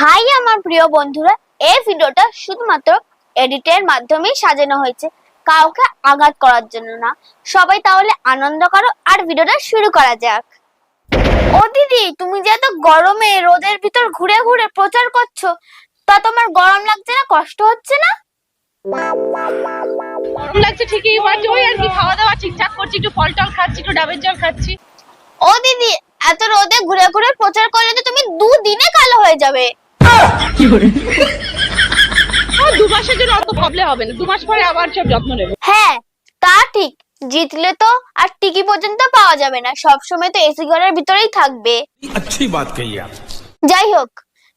High আমার প্রিয় বন্ধুরা এই ভিডিওটা শুধুমাত্র এডিটের মাধ্যমেই সাজানো হয়েছে। কাউকে আঘাত করার জন্য না। সবাই তাহলে আনন্দ করো আর ভিডিওটা শুরু করা যাক। ও দিদি তুমি যে এত গরমে রোদের ভিতর ঘুরে ঘুরে প্রচার করছ তা তোমার গরম লাগছে না? কষ্ট হচ্ছে না? গরম লাগছে ঠিকই বাট ওই আর কি খাওয়া দাওয়া ঠিকঠাক করছি একটু ফল টল খাচ্ছি একটু ডাবের জল খাচ্ছি। ও দিদি এত রোদে ঘুরে ঘুরে প্রচার করলে তো তুমি দুদিনে কালো হয়ে যাবে। দু মাসের জন্য অত ভাবলে হবে না দু মাস পরে আবার সব যত্ন নেবো হ্যাঁ তা ঠিক জিতলে তো আর টিকি পর্যন্ত পাওয়া যাবে না সব সময় তো এসি ঘরের ভিতরেই থাকবে अच्छी बात कही आप যাই হোক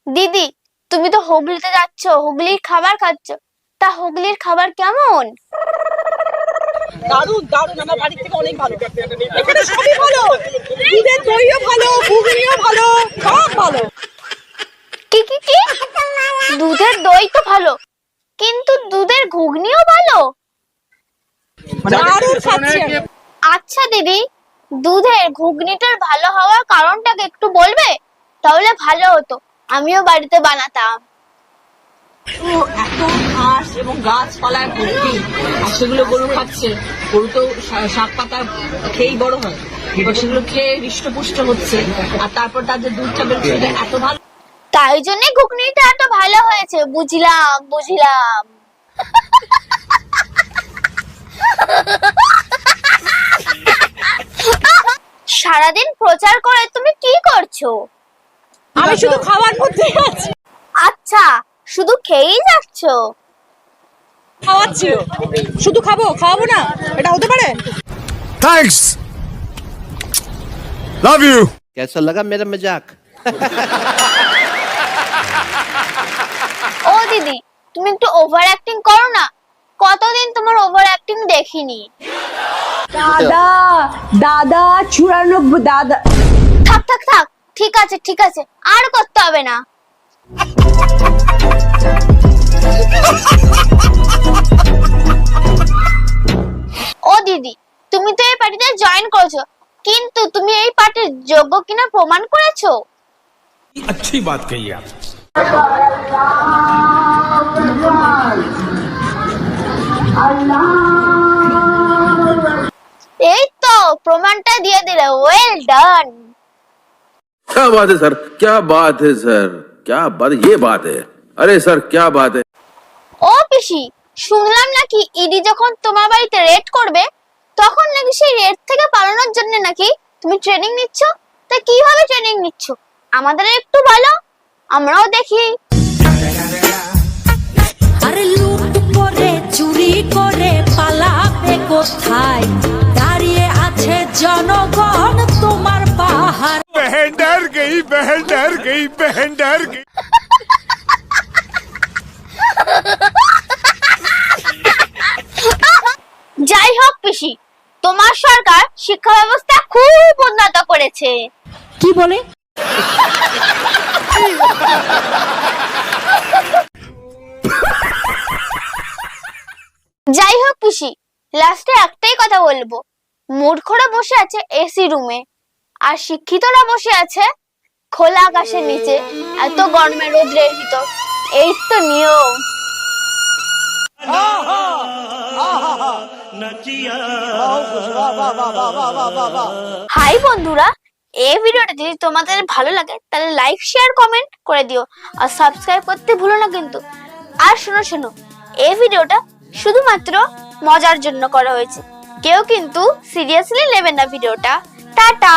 দিদি তুমি তো হুগলিতে যাচ্ছ হুগলির খাবার খাচ্ছ তা হুগলির খাবার কেমন দারুন দারুন আমার বাড়ি থেকে অনেক ভালো এখানে সবই কিন্তু দুধের ঘুগনিও ভালো। আমি। আচ্ছা দিদি দুধের ঘুগনিটার ভালো হওয়ার কারণটাকে একটু বলবে? তাহলে ভালো হতো। আমিও বাড়িতে বানাতাম। এত ঘাস এবং গাছপালায় ভর্তি আর সেগুলো গরু খাচ্ছে। গরু তো শাক পাতা খেয়েই বড় হয়। এবার সেগুলো খেয়ে হৃষ্টপুষ্ট হচ্ছে। আর তারপর তাদের দুধটা বেরোচ্ছে এত ভালো তাই জন্য ঘুগনিটা এত ভালো হয়েছে বুঝলাম বুঝলাম সারাদিন প্রচার করে তুমি কি করছো আমি শুধু খাওয়ার মধ্যেই আছি আচ্ছা শুধু খেয়েই যাচ্ছো খাওয়াচ্ছি শুধু খাবো খাওয়াবো না এটা হতে পারে थैंक्स लव यू कैसा लगा मेरा मजाक ও দিদি তুমি একটু ওভার অ্যাক্টিং করো না কতদিন তোমার ওভার অ্যাক্টিং দেখিনি দাদা দাদা চুরানব্বই দাদা থাক থাক থাক ঠিক আছে ঠিক আছে আর করতে হবে না ও দিদি তুমি তো এই পার্টিতে জয়েন করেছো কিন্তু তুমি এই পার্টির যোগ্য কিনা প্রমাণ করেছো अच्छी बात कही आप এই তো প্রমাণটা দিয়ে দিলে ওয়েল ডান क्या बात है सर क्या बात है सर क्या बात ये बात है अरे सर क्या बात है ও পিসি শুনলাম নাকি ইডি যখন তোমার বাড়িতে রেড করবে তখন নাকি সেই রেড থেকে পালানোর জন্য নাকি তুমি ট্রেনিং নিচ্ছ তা কিভাবে ট্রেনিং নিচ্ছ আমাদের একটু বলো আমরাও দেখি আরে লুট করে চুরি করে পালাবে কোথায় দাঁড়িয়ে আছে জনগণ তোমার পাহাড় बहन डर गई बहन डर गई बहन डर गई যাই হোক পিসি তোমার সরকার শিক্ষা ব্যবস্থা খুব উন্নত করেছে কি বলে যাই হোক পিসি লাস্টে একটাই কথা বলব। মূর্খরা বসে আছে এসি রুমে আর শিক্ষিতরা বসে আছে খোলা আকাশের নিচে। এত গরমে রোদ্রের ভিতর এই তো নিয়ম। হাই বন্ধুরা এই ভিডিওটা যদি তোমাদের ভালো লাগে, তাহলে লাইক শেয়ার কমেন্ট করে দিও আর সাবস্ক্রাইব করতে ভুলো না কিন্তু। আর শোনো শোনো এই ভিডিওটা শুধুমাত্র মজার জন্য করা হয়েছে। কেউ কিন্তু সিরিয়াসলি নেবেন না ভিডিওটা। টাটা!